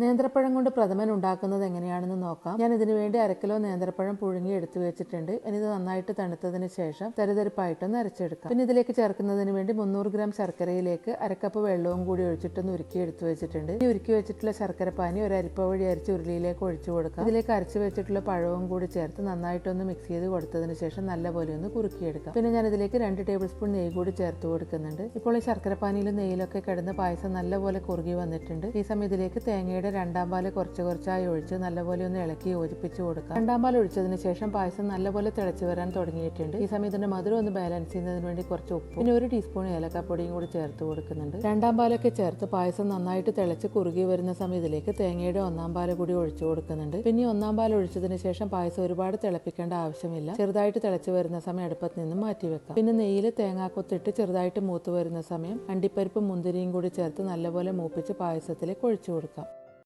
നേന്ത്രപ്പഴം കൊണ്ട് പ്രഥമൻ ഉണ്ടാക്കുന്നത് എങ്ങനെയാണെന്ന് നോക്കാം. ഞാൻ ഇതിനു വേണ്ടി അരക്കിലോ നേന്ത്രപ്പഴം പുഴുങ്ങി എടുത്തു വെച്ചിട്ടുണ്ട്. ഇനി ഇത് നന്നായിട്ട് തണുത്തതിന് ശേഷം തരിതരിപ്പായിട്ടൊന്ന് അരച്ചെടുക്കാം. പിന്നെ ഇതിലേക്ക് ചേർക്കുന്നതിന് വേണ്ടി മുന്നൂറ് ഗ്രാം ശർക്കരയിലേക്ക് അരക്കപ്പ് വെള്ളവും കൂടി ഒഴിച്ചിട്ടൊന്ന് ഉരുക്കി എടുത്തു വെച്ചിട്ടുണ്ട്. ഈ ഉരുക്കി വെച്ചിട്ടുള്ള ശർക്കര പാനി ഒരു അരിപ്പ വഴി അരിച്ച് ഉരുളിയിലേക്ക് ഒഴിച്ചു കൊടുക്കാം. ഇതിലേക്ക് അരച്ചു വെച്ചിട്ടുള്ള പഴവും കൂടി ചേർത്ത് നന്നായിട്ടൊന്ന് മിക്സ് ചെയ്ത് കൊടുത്തതിന് ശേഷം നല്ലപോലെ ഒന്ന് കുറുക്കിയെടുക്കാം. പിന്നെ ഞാൻ ഇതിലേക്ക് രണ്ട് ടേബിൾ സ്പൂൺ നെയ്യ് കൂടി ചേർത്ത് കൊടുക്കുന്നുണ്ട്. ഇപ്പോൾ ഈ ശർക്കര പാനിയിലും നെയ്യിലൊക്കെ കിടന്ന് പായസം നല്ലപോലെ കുറുകി വന്നിട്ടുണ്ട്. ഈ സമയം ഇതിലേക്ക് തേങ്ങയുടെ രണ്ടാം പാൽ കുറച്ച് കുറച്ചായി ഒഴിച്ച് നല്ലപോലെ ഒന്ന് ഇളക്കി യോജിപ്പിച്ച് കൊടുക്കുക രണ്ടാം പാൽ ഒഴിച്ചതിന് ശേഷം പായസം നല്ലപോലെ തിളച്ച് വരാൻ തുടങ്ങിയിട്ടുണ്ട്. ഈ സമയത്ത് തന്നെ മധുരം ഒന്ന് ബാലൻസ് ചെയ്യുന്നതിന് വേണ്ടി കുറച്ച് ഉപ്പ് പിന്നെ ഒരു ടീസ്പൂൺ ഏലക്കപ്പൊടിയും കൂടി ചേർത്ത് കൊടുക്കുന്നുണ്ട്. രണ്ടാം പാലൊക്കെ ചേർത്ത് പായസം നന്നായിട്ട് തിളച്ച് കുറുകി വരുന്ന സമയത്തിലേക്ക് തേങ്ങയുടെ ഒന്നാം പാൽ കൂടി ഒഴിച്ചു കൊടുക്കുന്നുണ്ട്. പിന്നെ ഒന്നാം പാൽ ഒഴിച്ചതിന് ശേഷം പായസം ഒരുപാട് തിളപ്പിക്കേണ്ട ആവശ്യമില്ല. ചെറുതായിട്ട് തിളച്ച് വരുന്ന സമയം അടുപ്പത്ത് നിന്ന് മാറ്റി വെക്കാം. പിന്നെ നെയ്യിൽ തേങ്ങാക്കൊത്തിട്ട് ചെറുതായിട്ട് മൂത്ത് വരുന്ന സമയം അണ്ടിപ്പരിപ്പും മുന്തിരിയും കൂടി ചേർത്ത് നല്ലപോലെ മൂപ്പിച്ച് പായസത്തിലേക്ക് ഒഴിച്ചു കൊടുക്കാം.